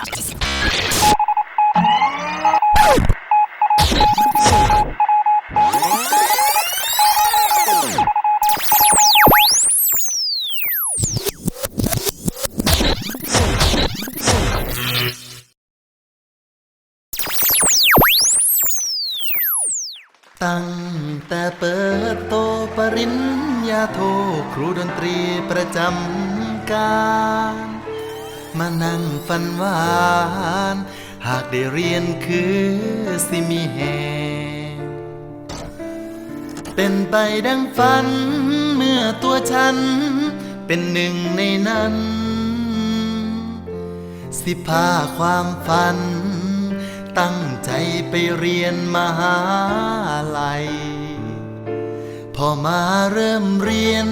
ตั้งแต่เปิดโตปริญญาโท ครูดนตรีประจำการ มานั่งฝันหวาน หากได้เรียนคือสิมีแหงเป็นไปดังฝัน เมื่อตัวฉัน เป็นหนึ่งในนั้น สิพาความฝัน ตั้งใจไปเรียนมหาลัย พอมาเริ่มเรียน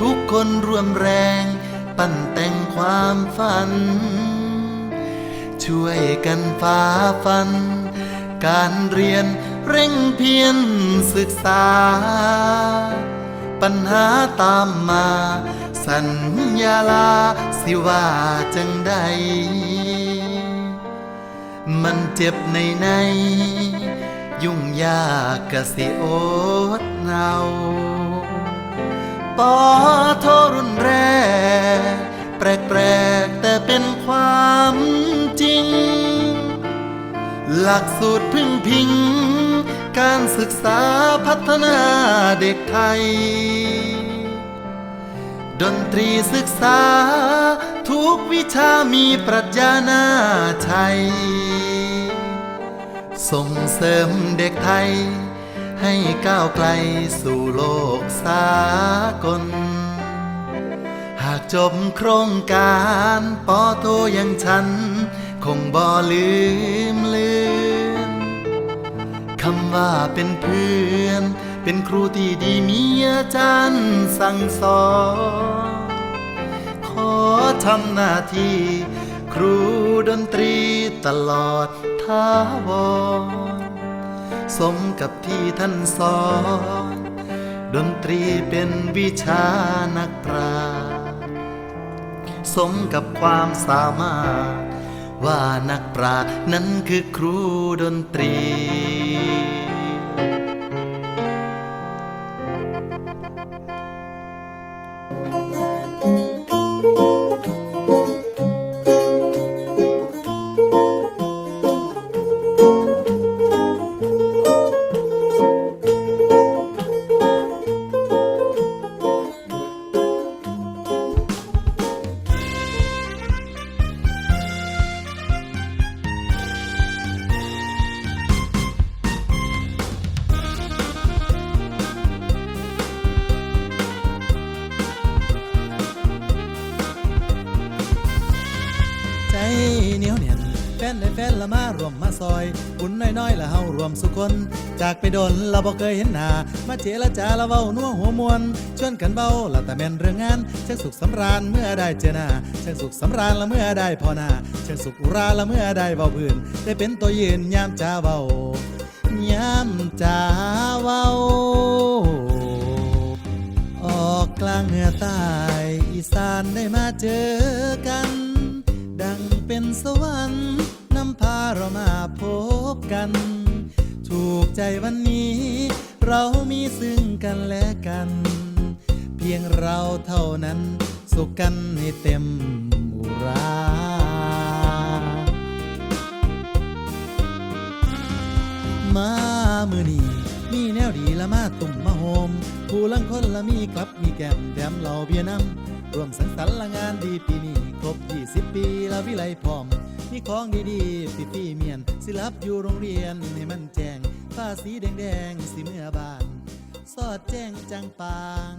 ทุกคนร่วมแรง ปั้นแต่งความฝัน ช่วยกันฝ่าฟัน การเรียนเร่งเพียรศึกษา ปัญหาตามมา สัญญาลาสิว่าจังใด มันเจ็บในในยุ่งยากกะสิโอดเนา ปอโทรุนแรง แปลกๆแต่เป็นความจริง หลักสูตรพึ่งพิง การศึกษาพัฒนาเด็กไทย ดนตรีศึกษา ทุกวิชามีปรัชญาน่าใช้ส่งเสริมเด็กไทย ให้ก้าวไกลสู่โลกสากล หากจบโครงการปอโทอยังฉัน คงบ่ลืมเลือนคำว่าเป็นเพื่อน เป็นครูที่ดีมีอาจารย์สั่งสอน ขอทำหน้าที่ ครูดนตรีตลอดท้าวร สมกับที่ท่านสอน ดนตรีเป็นวิชานักปราชญ์สมกับความสามารถ ว่านักปราชญ์นั้นคือครูดนตรี นียนแฟนได้แฟนละมารวมมาซอยบุญน้อยๆละเฮารวมสุคน จากไปโดนเราบ่เคยเห็นหน้ามาเจรจาละเว้านัวหัวมวลชวนกันเว้าละแต่แม่นเรื่องงานช่างสุขสำราญเมื่อได้เจอหน้าช่างสุขสำราญละเมื่อได้พอหน้าช่างสุขอุราละเมื่อได้เว้าพื้นได้เป็นตัวยืนยามจ้าเว้ายามจ้าเว้าออกกลางเหนือใต้อีสานได้มาเจอกัน ดังเป็นสวรรค์ เรามาพบกัน ถูกใจวันนี้ เรามีซึ่งกันและกัน เพียงเราเท่านั้น สุขกันให้เต็มอุรามามือนี้มีแนวดีละมาตุ่มมาโฮมผู้ลังคนละมีกลับมีแก้มแถมเราเบียน้ำรวมสังสรรค์ละงานดีปีนี้ครบ 20 ปีละวิไลพร้อม มีของดีๆพี่พี่เมียน สิรับอยู่โรงเรียนให้มันแจ้งฝ้าสีแดงๆสิเมื่อบานสอดแจ้งจังปาง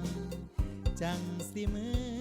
จังสิเมื่อ